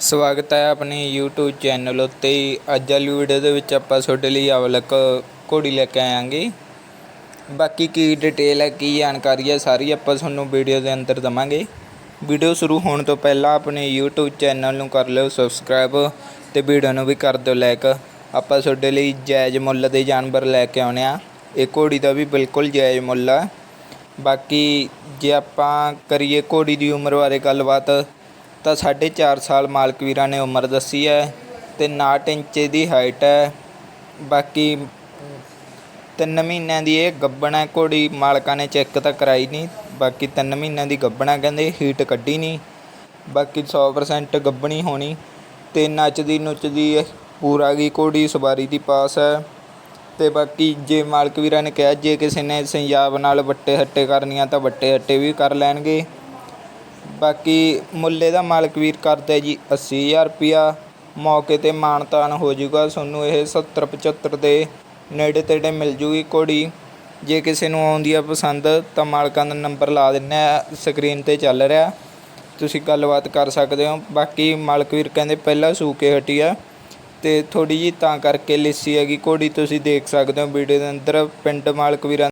ਸਵਾਗਤ ਹੈ ਆਪਣੇ YouTube ਚੈਨਲ ਉੱਤੇ ਅੱਜ ਵਾਲੀ ਵੀਡੀਓ ਦੇ ਵਿੱਚ ਆਪਾਂ ਤੁਹਾਡੇ ਲਈ ਅਵਲਕ ਘੋੜੀ ਲੈ ਕੇ ਆਵਾਂਗੇ ਬਾਕੀ ਕੀ ਡਿਟੇਲ ਹੈ, ਕੀ ਜਾਣਕਾਰੀ ਹੈ, ਸਾਰੀ ਆਪਾਂ ਤੁਹਾਨੂੰ ਵੀਡੀਓ ਦੇ ਅੰਦਰ ਦਵਾਂਗੇ। ਵੀਡੀਓ ਸ਼ੁਰੂ ਹੋਣ ਤੋਂ ਪਹਿਲਾਂ ਆਪਣੇ YouTube ਚੈਨਲ ਨੂੰ ਕਰ ਲਿਓ ਸਬਸਕ੍ਰਾਈਬ ਤੇ ਵੀਡੀਓ ਨੂੰ ਵੀ ਕਰ ਦਿਓ ਲਾਈਕ ਆਪਾਂ ਤੁਹਾਡੇ ਲਈ ਜਾਇਜ਼ ਮੁੱਲ ਦੇ ਜਾਨਵਰ ਲੈ ਕੇ ਆਉਣੇ ਆ। ਇਹ ਘੋੜੀ ਦਾ ਵੀ ਬਿਲਕੁਲ ਜਾਇਜ਼ ਮੁੱਲ ਆ ਬਾਕੀ ਜੇ ਆਪਾਂ ਕਰੀਏ ਘੋੜੀ ਦੀ ਉਮਰ ਬਾਰੇ ਗੱਲਬਾਤ ਤਾਂ 4.5 ਸਾਲ ਮਾਲਕ ਵੀਰਾਂ ਨੇ ਉਮਰ ਦੱਸੀ ਹੈ ਤੇ 59 ਇੰਚ ਦੀ ਹਾਈਟ ਹੈ। ਬਾਕੀ ਤਿੰਨ ਮਹੀਨਿਆਂ ਦੀ ਇਹ ਗੱਬਣ ਹੈ, ਘੋੜੀ ਮਾਲਕਾਂ ਨੇ ਚੈੱਕ ਤਾਂ ਕਰਾਈ ਨਹੀਂ। ਬਾਕੀ ਤਿੰਨ ਮਹੀਨਿਆਂ ਦੀ ਗੱਬਣ ਹੈ, ਕਹਿੰਦੇ ਹੀਟ ਕੱਢੀ ਨਹੀਂ। ਬਾਕੀ 100% ਗੱਬਣੀ ਹੋਣੀ ਤੇ ਨੱਚਦੀ ਨੁੱਚਦੀ ਪੂਰਾ ਗਈ ਘੋੜੀ ਸਵਾਰੀ ਦੀ ਪਾਸ ਹੈ। ਤੇ ਬਾਕੀ ਜੇ ਮਾਲਕ ਵੀਰਾਂ ਨੇ ਕਿਹਾ, ਜੇ ਕਿਸੇ ਨੇ ਸੰਜਾਬ ਨਾਲ ਵੱਟੇ ਹੱਟੇ ਕਰਨੀਆਂ ਤਾਂ ਵੱਟੇ ਹੱਟੇ ਵੀ ਕਰ ਲੈਣਗੇ। ਬਾਕੀ ਮੁੱਲੇ ਦਾ ਮਾਲਕ ਵੀਰ ਕਰਦਾ ਜੀ 80000 ਰੁਪਿਆ ਮੌਕੇ ਤੇ ਮਾਨਤਾਨ ਹੋ ਜਾਊਗਾ। ਤੁਹਾਨੂੰ ਇਹ 70 75 ਦੇ ਨੇੜੇ ਤੇੜੇ ਮਿਲ ਜੂਗੀ ਘੋੜੀ। ਜੇ ਕਿਸੇ ਨੂੰ ਆਉਂਦੀ ਆ ਪਸੰਦ, ਤਾਂ ਮਾਲਕਾਂ ਦਾ ਨੰਬਰ ਲਾ ਦਿੰਨੇ ਆ ਸਕਰੀਨ ਤੇ ਚੱਲ ਰਿਹਾ। ਤੁਸੀਂ ਗੱਲਬਾਤ ਕਰ ਸਕਦੇ ਹੋ। ਬਾਕੀ ਮਾਲਕ ਵੀਰ ਕਹਿੰਦੇ ਪਹਿਲਾਂ ਸੂ ਕੇ ਹਟੀ ਆ। ਤੇ ਥੋੜੀ ਜੀ ਤਾਂ ਕਰਕੇ ਲਿੱਸੀ ਹੈਗੀ ਘੋੜੀ। ਤੁਸੀਂ ਦੇਖ ਸਕਦੇ ਹੋ ਵੀਡੀਓ ਦੇ ਅੰਦਰ ਪਿੰਡ ਮਾਲਕ ਵੀਰਾਂ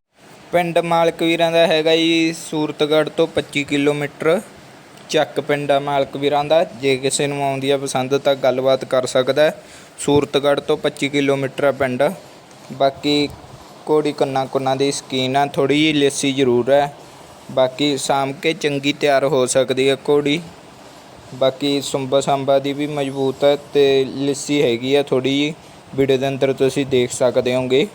ਪਿੰਡ ਮਾਲਕ ਵੀਰਾਂ ਦਾ ਹੈਗਾ ਜੀ ਸੂਰਤਗੜ੍ਹ ਤੋਂ 25 ਕਿਲੋਮੀਟਰ। ਚੱਕ ਪਿੰਡ ਆ, ਮਾਲਕ ਵੀਰਾਂ ਦਾ। ਜੇ ਕਿਸੇ ਨੂੰ ਆਉਂਦੀ ਆ ਪਸੰਦ ਤਾਂ ਗੱਲਬਾਤ ਕਰ ਸਕਦਾ ਸੂਰਤਗੜ੍ਹ ਤੋਂ 25 ਕਿਲੋਮੀਟਰ ਆ ਪਿੰਡ। ਬਾਕੀ ਘੋੜੀ ਕੰਨਾ ਕੁੰਨਾ ਦੀ ਸਕੀਨ ਆ ਥੋੜੀ ਜਿਹੀ ਲੱਸੀ ਜ਼ਰੂਰ ਹੈ। ਬਾਕੀ ਸਾਂਭ ਕੇ ਚੰਗੀ ਤਿਆਰ ਹੋ ਸਕਦੀ ਹੈ ਘੋੜੀ। ਬਾਕੀ ਸੁੰਬਾ ਸਾਂਬਾ ਦੀ ਵੀ ਮਜ਼ਬੂਤ ਹੈ ਤੇ ਲਿੱਸੀ ਹੈਗੀ ਆ ਥੋੜੀ ਜਿਹੀ। ਵੀਡੀਓ ਦੇ ਅੰਦਰ ਤੁਸੀਂ ਦੇਖ ਸਕਦੇ ਹੋਗੇ।